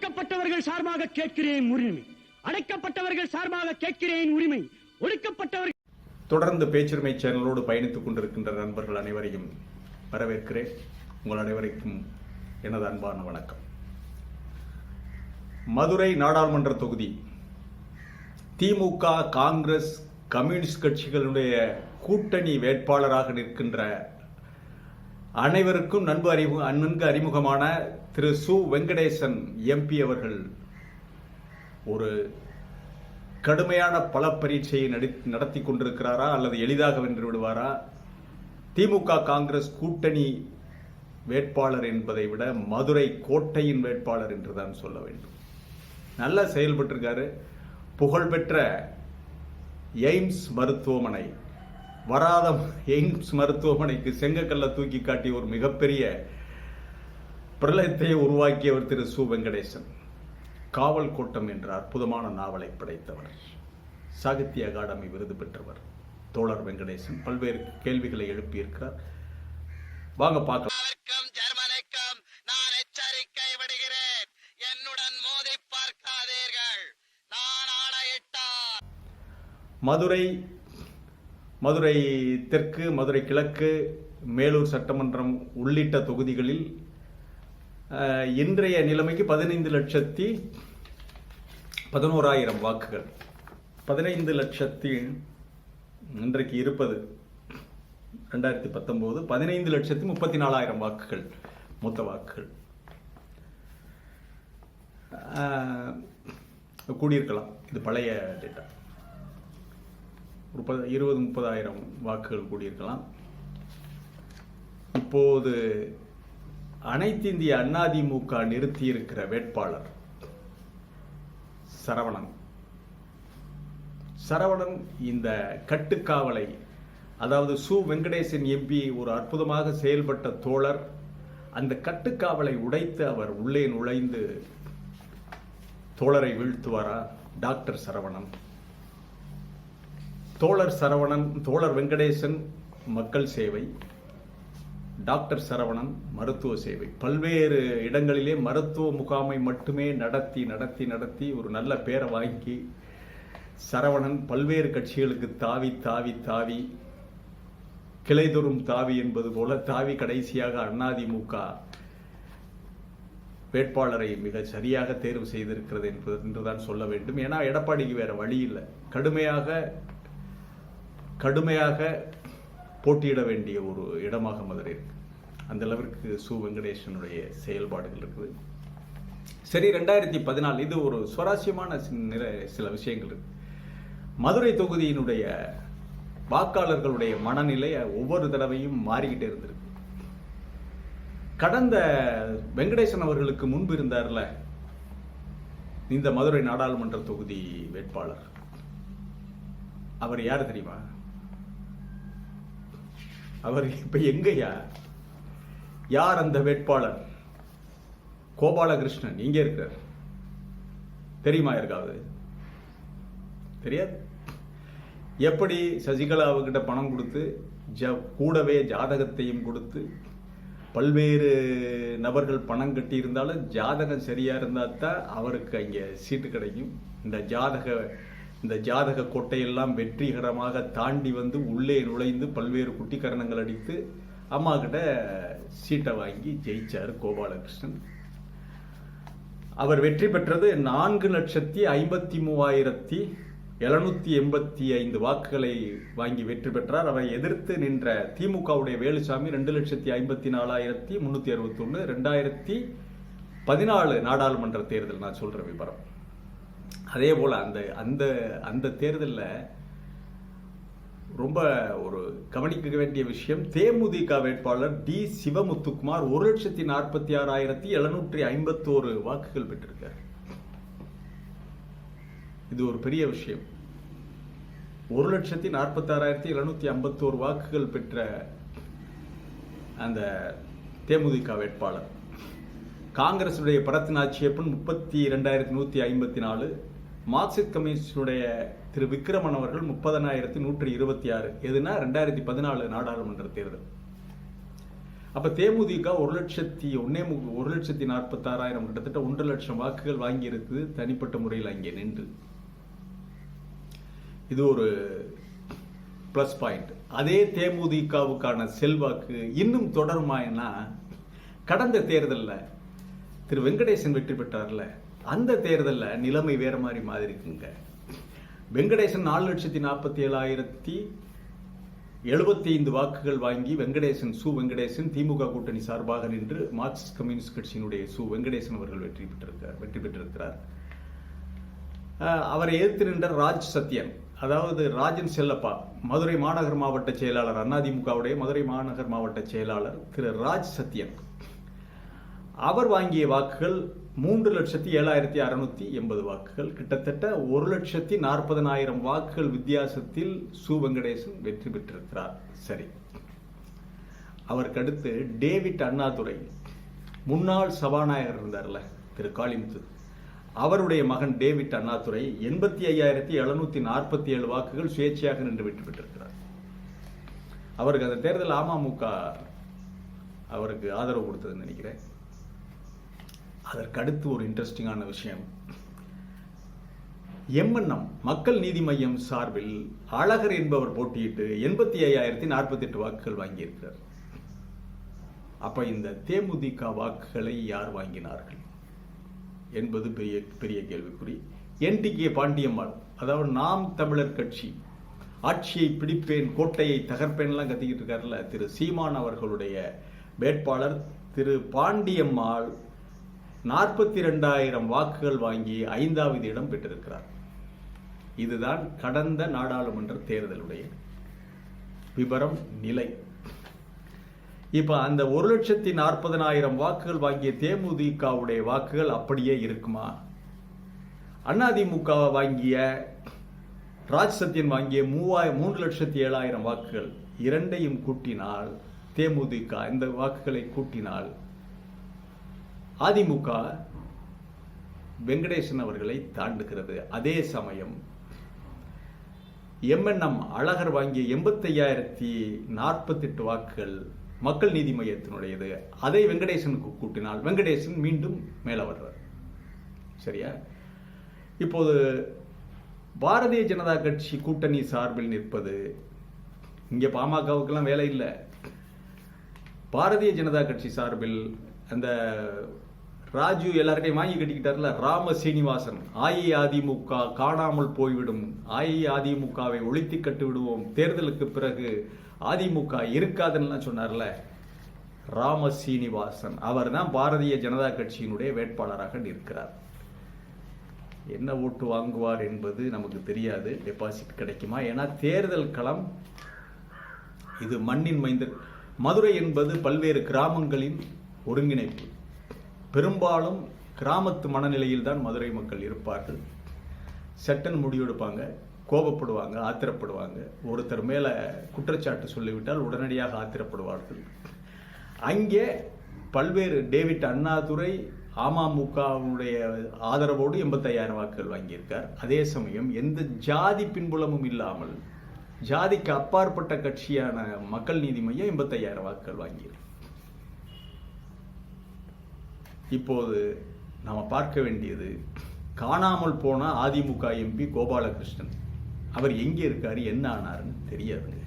ஒடுக்கப்பட்டவர்கள் சார்பாக கேட்கிறேன் உரிமை. அடைக்கப்பட்டவர்கள் சார்பாக கேட்கிறேன் உரிமை. ஒடுக்கப்பட்டவர்கள் தொடர்ந்து பேச்சுரிமை சேனலோடு பயணித்துக் கொண்டிருக்கின்ற நண்பர்கள் அனைவரையும் வரவேற்கிறேன். உங்கள் அனைவருக்கும் எனது அன்பான வணக்கம். மதுரை நாடாளுமன்ற தொகுதி திமுக காங்கிரஸ் கம்யூனிஸ்ட் கட்சிகளுடைய கூட்டணி வேட்பாளராக நிற்கின்ற அனைவருக்கும் நன்கு அறிமு நன்கு அறிமுகமான திரு சு. வெங்கடேசன் எம்பி அவர்கள் ஒரு கடுமையான பல பரீட்சையை நடி- நடத்தி கொண்டிருக்கிறாரா அல்லது எளிதாக வென்று விடுவாரா? திமுக காங்கிரஸ் கூட்டணி வேட்பாளர் என்பதை விட மதுரை கோட்டையின் வேட்பாளர் என்று தான் சொல்ல வேண்டும். நல்லா செயல்பட்டிருக்காரு. புகழ்பெற்ற எய்ம்ஸ் மருத்துவமனை வராத எய்ம்ஸ் மருத்துவமனைக்கு செங்கக்கல்ல தூக்கி காட்டிய ஒரு மிகப்பெரிய பிரளயத்தை உருவாக்கியவர் திரு சு. வெங்கடேசன். காவல் கோட்டம் என்ற அற்புதமான நாவலை படைத்தவர். சாகித்ய அகாடமி விருது பெற்றவர். தோழர் வெங்கடேசன் பல்வேறு கேள்விகளை எழுப்பியிருக்கிறார். வாங்க பார்க்கலாம். அமெரிக்காவிற்கும் ஜெர்மனிக்கும். நான் எச்சரிக்கை விடுகிறேன். என்னுடன் மோதி பார்க்காதீர்கள். நான் ஆணையிட்டால். மதுரை மதுரை தெற்கு மதுரை கிழக்கு மேலூர் சட்டமன்றம் உள்ளிட்ட தொகுதிகளில் இன்றைய நிலைமைக்கு பதினைந்து லட்சத்தி பதினோராயிரம் வாக்குகள். பதினைந்து லட்சத்தி இன்றைக்கு இருப்பது ரெண்டாயிரத்தி பத்தொம்போது பதினைந்து லட்சத்தி முப்பத்தி நாலாயிரம் வாக்குகள் மொத்த வாக்குகள். கூடியிருக்கலாம். இது பழைய டேட்டா ஒரு ப இருபது முப்பதாயிரம் வாக்குகள் கூடியிருக்கலாம். இப்போது அனைத்திந்திய அதிமுக நிறுத்தியிருக்கிற வேட்பாளர் சரவணன். சரவணன் இந்த கட்டுக்காவலை அதாவது சு. வெங்கடேசன் எம்பி ஒரு அற்புதமாக செயல்பட்ட தோழர். அந்த கட்டுக்காவலை உடைத்து அவர் உள்ளே நுழைந்து தோழரை வீழ்த்துவாரா? டாக்டர் சரவணன். தோழர் சரவணன் தோழர் வெங்கடேசன் மக்கள் சேவை டாக்டர் சரவணன் மருத்துவ சேவை. பல்வேறு இடங்களிலே மருத்துவ முகாமை மட்டுமே நடத்தி நடத்தி நடத்தி ஒரு நல்ல பேரை வாங்கி சரவணன் பல்வேறு கட்சிகளுக்கு தாவி தாவி தாவி கிளைதொறும் தாவி என்பது போல தாவி கடைசியாக அண்ணாதிமுக வேட்பாளரை மிக சரியாக தேர்வு செய்திருக்கிறது என்பது என்றுதான் சொல்ல வேண்டும். ஏன்னா எடப்பாடிக்கு வேற வழி இல்லை. கடுமையாக கடுமையாக போட்டியிட வேண்டிய ஒரு இடமாக மதுரை இருக்கு. அந்த அளவிற்கு சு வெங்கடேசனுடைய செயல்பாடுகள் இருக்குது. சரி ரெண்டாயிரத்தி பதினாலு இது ஒரு சுவாரஸ்யமான நிற- சில விஷயங்கள் இருக்கு. மதுரை தொகுதியினுடைய வாக்காளர்களுடைய மனநிலை ஒவ்வொரு தடவையும் மாறிக்கிட்டே இருந்திருக்கு. கடந்த வெங்கடேசன் அவர்களுக்கு முன்பு இருந்தார்ல இந்த மதுரை நாடாளுமன்ற தொகுதி வேட்பாளர். அவர் யார் தெரியுமா? அவர் இப்ப எங்கயா யார் அந்த வேட்பாளர்? கோபாலகிருஷ்ணன் இங்கே இருக்கார் தெரியுமா இருக்காது தெரியாது. எப்படி சசிகலாவுக்கிட்ட பணம் கொடுத்து ஜ கூடவே ஜாதகத்தையும் கொடுத்து பல்வேறு நபர்கள் பணம் கட்டியிருந்தாலும் ஜாதகம் சரியாக இருந்தால் தான் அவருக்கு அங்கே சீட்டு கிடைக்கும். இந்த ஜாதக இந்த ஜாதக கோட்டையெல்லாம் வெற்றிகரமாக தாண்டி வந்து உள்ளே நுழைந்து பல்வேறு குட்டிக்கரணங்கள் அடித்து அம்மா கிட்ட சீட்டை வாங்கி ஜெயிச்சார் கோபாலகிருஷ்ணன். அவர் வெற்றி பெற்றது நான்கு லட்சத்தி ஐம்பத்தி மூவாயிரத்தி எழுநூத்தி எண்பத்தி ஐந்து வாக்குகளை வாங்கி வெற்றி பெற்றார். அவரை எதிர்த்து நின்ற திமுகவுடைய வேலுசாமி ரெண்டு லட்சத்தி ஐம்பத்தி நாலாயிரத்தி முன்னூற்றி அறுபத்தொன்று ரெண்டாயிரத்தி பதினாலு நாடாளுமன்ற தேர்தல் நான் சொல்கிற விவரம் அதே போல் அந்த அந்த அந்த தேர்தலில் ரொம்ப ஒரு கவனிக்க வேண்டிய விஷயம் தேமுதிக வேட்பாளர் டி. சிவமுத்துக்குமார் ஒரு லட்சத்தி நாற்பத்தி ஆறாயிரத்தி எழுநூற்றி ஐம்பத்தோரு வாக்குகள் பெற்றிருக்கார். இது ஒரு பெரிய விஷயம். ஒரு லட்சத்தி நாற்பத்தி ஆறாயிரத்தி எழுநூத்தி ஐம்பத்தோரு வாக்குகள் பெற்ற அந்த தேமுதிக வேட்பாளர். காங்கிரசுடைய பரத்நாச்சியப்பன் முப்பத்தி இரண்டாயிரத்தி நூற்றி ஐம்பத்தி நாலு மார்க்சிஸ்ட் கம்யூனிஸ்டினுடைய திரு விக்ரமன் அவர்கள் முப்பதனாயிரத்தி நூற்றி இருபத்தி ஆறு. எதுனா ரெண்டாயிரத்தி பதினாலு நாடாளுமன்ற தேர்தல். அப்போ தேமுதிக ஒரு லட்சத்தி ஒன்னே மு- ஒரு லட்சத்தி நாற்பத்தாறாயிரம் கிட்டத்தட்ட ஒன்று லட்சம் வாக்குகள் வாங்கியிருக்குது. தனிப்பட்ட முறையில் அங்கே நின்று. இது ஒரு ப்ளஸ் பாயிண்ட் அதே தேமுதிகவுக்கான செல்வாக்கு இன்னும் தொடருமானா கடந்த தேர்தலில் திரு வெங்கடேசன் வெற்றி பெற்றார்ல அந்த தேர்தலில் நிலைமை வேறு மாதிரி மாதிரி இருக்குங்க. வெங்கடேசன் நாலு லட்சத்தி நாற்பத்தி ஏழாயிரத்தி எழுபத்தி ஐந்து வாக்குகள் வாங்கி வெங்கடேசன் சு. வெங்கடேசன் திமுக கூட்டணி சார்பாக நின்று மார்க்சிஸ்ட் கம்யூனிஸ்ட் கட்சியினுடைய சு. வெங்கடேசன் அவர்கள் வெற்றி பெற்றிருக்கார் வெற்றி பெற்றிருக்கிறார். அவரை எதிர்த்து நின்ற ராஜ் சத்யன் அதாவது ராஜன் செல்லப்பா மதுரை மாநகர் மாவட்ட செயலாளர் அதிமுகவுடைய மதுரை மாநகர் மாவட்ட செயலாளர் திரு. ராஜ் சத்யன். அவர் வாங்கிய வாக்குகள் மூன்று லட்சத்தி ஏழாயிரத்தி அறுநூத்தி எண்பது வாக்குகள். கிட்டத்தட்ட ஒரு லட்சத்தி நாற்பதனாயிரம் வாக்குகள் வித்தியாசத்தில் சு. வெங்கடேசன் வெற்றி பெற்றிருக்கிறார். சரி. அவருக்கு அடுத்து டேவிட் அண்ணாதுரை. முன்னாள் சபாநாயகர் இருந்தார்ல திரு. காளிமுத்து. அவருடைய மகன் டேவிட் அண்ணாதுரை எண்பத்தி ஐயாயிரத்தி எழுநூத்தி நாற்பத்தி ஏழு வாக்குகள் சுயேட்சையாக நின்று வெற்றி பெற்றிருக்கிறார். அவருக்கு அந்த தேர்தல் அமமுக அவருக்கு ஆதரவு கொடுத்ததுன்னு நினைக்கிறேன். அதற்கு அடுத்து ஒரு இன்ட்ரெஸ்டிங்கான விஷயம். எம்என்எம் மக்கள் நீதி மையம் சார்பில் அழகர் என்பவர் போட்டியிட்டு எண்பத்தி ஐயாயிரத்தி நாற்பத்தி எட்டு வாக்குகள் வாங்கியிருக்கிறார். அப்ப இந்த தேமுதிக வாக்குகளை யார் வாங்கினார்கள் என்பது பெரிய பெரிய கேள்விக்குறி. என்டிகே பாண்டியம்மாள் அதாவது நாம் தமிழர் கட்சி ஆட்சியை பிடிப்பேன் கோட்டையை தகர்ப்பேன்லாம் கத்திக்கிட்டு இருக்காருல்ல திரு சீமான் அவர்களுடைய வேட்பாளர் திரு பாண்டியம்மாள் நாற்பத்தி ரெண்டாயிரம் வாக்குகள் வாங்கி ஐந்தாவது இடம் பெற்றிருக்கிறார். இதுதான் கடந்த நாடாளுமன்ற தேர்தலுடைய விபரம் நிலை. இப்போ அந்த ஒரு லட்சத்தி நாற்பதனாயிரம் வாக்குகள் வாங்கிய தேமுதிகவுடைய வாக்குகள் அப்படியே இருக்குமா? அதிமுக வாங்கிய ராஜ் சத்யன் வாங்கிய மூவாயிரம் மூன்று லட்சத்தி ஏழாயிரம் வாக்குகள் இரண்டையும் கூட்டினால் தேமுதிக இந்த வாக்குகளை கூட்டினால் அதிமுக வெங்கடேசன் அவர்களை தாண்டுகிறது. அதே சமயம் எம்என்எம் அழகர் வாங்கிய எண்பத்தையாயிரத்தி நாற்பத்தெட்டு வாக்குகள் மக்கள் நீதி மையத்தினுடையது. அதை வெங்கடேசனுக்கு கூட்டினால் வெங்கடேசன் மீண்டும் மேலே வர்றார். சரியா? இப்போது பாரதிய ஜனதா கட்சி கூட்டணி சார்பில் நிற்பது இங்கே பாமகவுக்கெல்லாம் வேலை இல்லை. பாரதிய ஜனதா கட்சி சார்பில் அந்த ராஜு எல்லார்ட்டையும் வாங்கி கட்டிக்கிட்டார்ல. ராம சீனிவாசன் அஇஅதிமுக காணாமல் போய்விடும். அஇஅதிமுகவை ஒழித்து கட்டு விடுவோம் தேர்தலுக்கு பிறகு அதிமுக இருக்காதுன்னு சொன்னார்ல. ராம சீனிவாசன். அவர் தான் பாரதிய ஜனதா கட்சியினுடைய வேட்பாளராக நிற்கிறார். என்ன ஓட்டு வாங்குவார் என்பது நமக்கு தெரியாது. டெபாசிட் கிடைக்குமா? ஏன்னா தேர்தல் களம் இது மண்ணின் மைந்த மதுரை என்பது பல்வேறு கிராமங்களின் ஒருங்கிணைப்பு. பெரும்பாலும் கிராமத்து மனநிலையில் தான் மதுரை மக்கள் இருப்பார்கள். சட்டன் முடிவெடுப்பாங்க கோபப்படுவாங்க ஆத்திரப்படுவாங்க. ஒருத்தர் மேலே குற்றச்சாட்டு சொல்லிவிட்டால் உடனடியாக ஆத்திரப்படுவார்கள். அங்கே பல்வேறு டேவிட் அண்ணாதுரை அமமுகவுடைய ஆதரவோடு எண்பத்தையாயிரம் வாக்குகள் வாங்கியிருக்கார். அதே சமயம் எந்த ஜாதி பின்புலமும் இல்லாமல் ஜாதிக்கு அப்பாற்பட்ட கட்சியான மக்கள் நீதி மையம் எண்பத்தையாயிரம் வாக்குகள் வாங்கியிருக்கு. இப்போது நாம் பார்க்க வேண்டியது காணாமல் போன அதிமுக எம்பி கோபாலகிருஷ்ணன். அவர் எங்கே இருக்கார் என்ன ஆனாருன்னு தெரியாதுங்க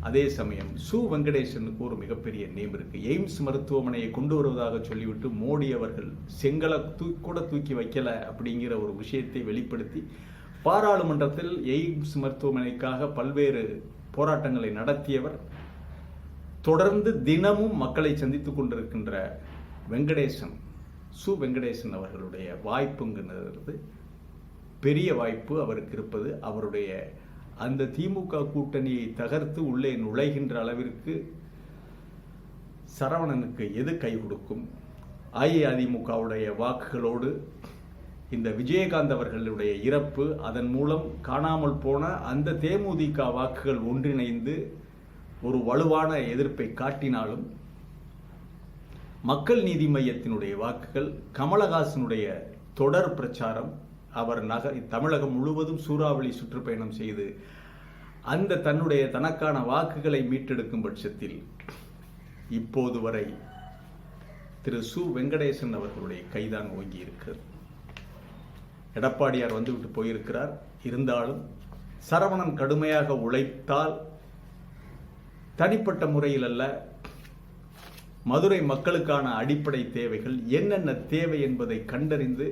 அதே சமயம் சு. வெங்கடேசனுக்கு ஒரு மிகப்பெரிய நேம் இருக்கு. எய்ம்ஸ் மருத்துவமனையை கொண்டு வருவதாக சொல்லிவிட்டு மோடி அவர்கள் செங்கலை தூ கூட தூக்கி வைக்கல அப்படிங்கிற ஒரு விஷயத்தை வெளிப்படுத்தி பாராளுமன்றத்தில் எய்ம்ஸ் மருத்துவமனைக்காக பல்வேறு போராட்டங்களை நடத்தியவர். தொடர்ந்து தினமும் மக்களை சந்தித்துக் கொண்டிருக்கின்ற வெங்கடேசன் சு. வெங்கடேசன் அவர்களுடைய வாய்ப்புங்கிறது பெரிய வாய்ப்பு அவருக்கு இருப்பது. அவருடைய அந்த திமுக கூட்டணியை தகர்த்து உள்ளே நுழைகின்ற அளவிற்கு சரவணனுக்கு எது கை கொடுக்கும்? அஇஅதிமுகவுடைய வாக்குகளோடு இந்த விஜயகாந்த் அவர்களுடைய இறப்பு அதன் மூலம் காணாமல் போன அந்த தேமுதிக வாக்குகள் ஒன்றிணைந்து ஒரு வலுவான எதிர்ப்பை காட்டினாலும் மக்கள் நீதி மையத்தினுடைய வாக்குகள் கமலஹாசனுடைய தொடர் பிரச்சாரம் அவர் நக தமிழகம் முழுவதும் சூறாவளி சுற்றுப்பயணம் செய்து அந்த தன்னுடைய தனக்கான வாக்குகளை மீட்டெடுக்கும் பட்சத்தில் இப்போது வரை திரு சு. வெங்கடேசன் அவர்களுடைய கைதான் ஓங்கி இருக்கிறது. எடப்பாடியார் வந்துவிட்டு போயிருக்கிறார். இருந்தாலும் சரவணன் கடுமையாக உழைத்தால் தனிப்பட்ட முறையில் அல்ல மதுரை மக்களுக்கான அடிப்படை தேவைகள் என்னென்ன தேவை என்பதை கண்டறிந்து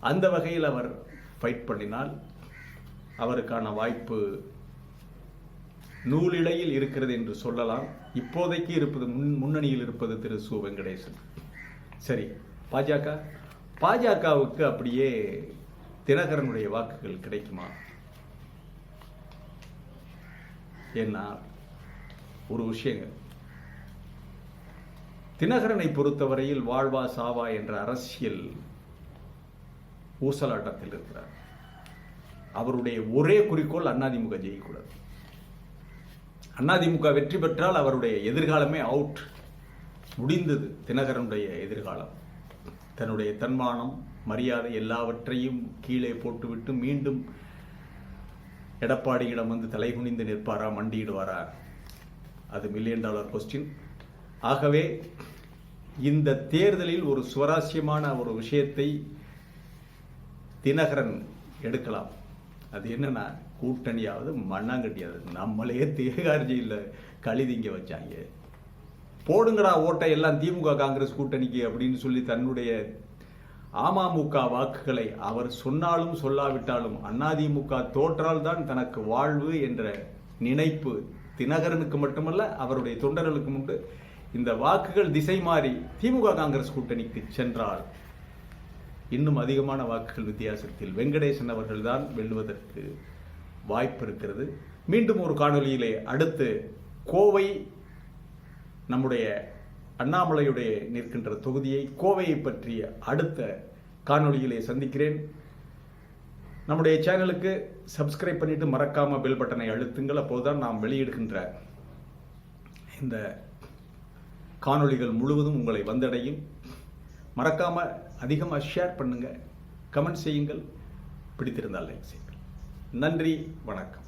அந்த வகையில் அவர் ஃபைட் பண்ணினால் அவருக்கான வாய்ப்பு நூலிழையில் இருக்கிறது என்று சொல்லலாம். இப்போதைக்கு இருப்பது முன் முன்னணியில் இருப்பது திரு சு. வெங்கடேசன். சரி பாஜக? பாஜகவுக்கு அப்படியே தினகரனுடைய வாக்குகள் கிடைக்குமா? ஏன்னா ஒரு விஷயங்கள். தினகரனை பொறுத்தவரையில் வாழ்வா சாவா என்ற அரசியல் ஊசலாட்டத்தில் இருக்கிறார். அவருடைய ஒரே குறிக்கோள் அண்ணாதிமுக ஜெயிக்கூடாது அதிமுக வெற்றி பெற்றால் அவருடைய எதிர்காலமே அவுட் முடிந்தது தினகரனுடைய எதிர்காலம். தன்னுடைய தன்மானம் மரியாதை எல்லாவற்றையும் கீழே போட்டுவிட்டு மீண்டும் எடப்பாடியிடம் வந்து தலைகுனிந்து நிற்பாரா மண்டியிடுவாரா? அது மில்லியன் டாலர் கொஸ்டின் ஆகவே இந்த தேர்தலில் ஒரு சுவாரஸ்யமான ஒரு விஷயத்தை தினகரன் எடுக்கலாம். அது என்னன்னா கூட்டணியாவது மண்ணாங்கட்டியாவது. நம்மளே தேகார்ஜியில் கழுதிங்க வச்சாங்க. போடுங்கடா ஓட்டை எல்லாம் திமுக காங்கிரஸ் கூட்டணிக்கு அப்படின்னு சொல்லி தன்னுடைய அமமுக வாக்குகளை அவர் சொன்னாலும் சொல்லாவிட்டாலும் அதிமுக தோற்றால் தான் தனக்கு வாழ்வு என்ற நினைப்பு தினகரனுக்கு மட்டுமல்ல அவருடைய தொண்டர்களுக்கும் உண்டு. இந்த வாக்குகள் திசை மாறி திமுக காங்கிரஸ் கூட்டணிக்கு சென்றால் இன்னும் அதிகமான வாக்குகள் வித்தியாசத்தில் வெங்கடேசன் அவர்கள்தான் வெல்வதற்கு வாய்ப்பு இருக்கிறது. மீண்டும் ஒரு காணொளியிலே அடுத்து கோவை நம்முடைய அண்ணாமலையுடைய நிற்கின்ற தொகுதியை கோவையை பற்றிய அடுத்த காணொளியிலே சந்திக்கிறேன். நம்முடைய சேனலுக்கு சப்ஸ்கிரைப் பண்ணிட்டு மறக்காமல் பெல் பட்டனை அழுத்துங்கள். அப்போதுதான் நாம் வெளியிடுகின்ற இந்த காணொளிகள் முழுவதும் உங்களை வந்தடையும். மறக்காமல் அதிகமாக ஷேர் பண்ணுங்கள் கமெண்ட் செய்யுங்கள். பிடித்திருந்தால் லைக் செய்யுங்கள். நன்றி வணக்கம்.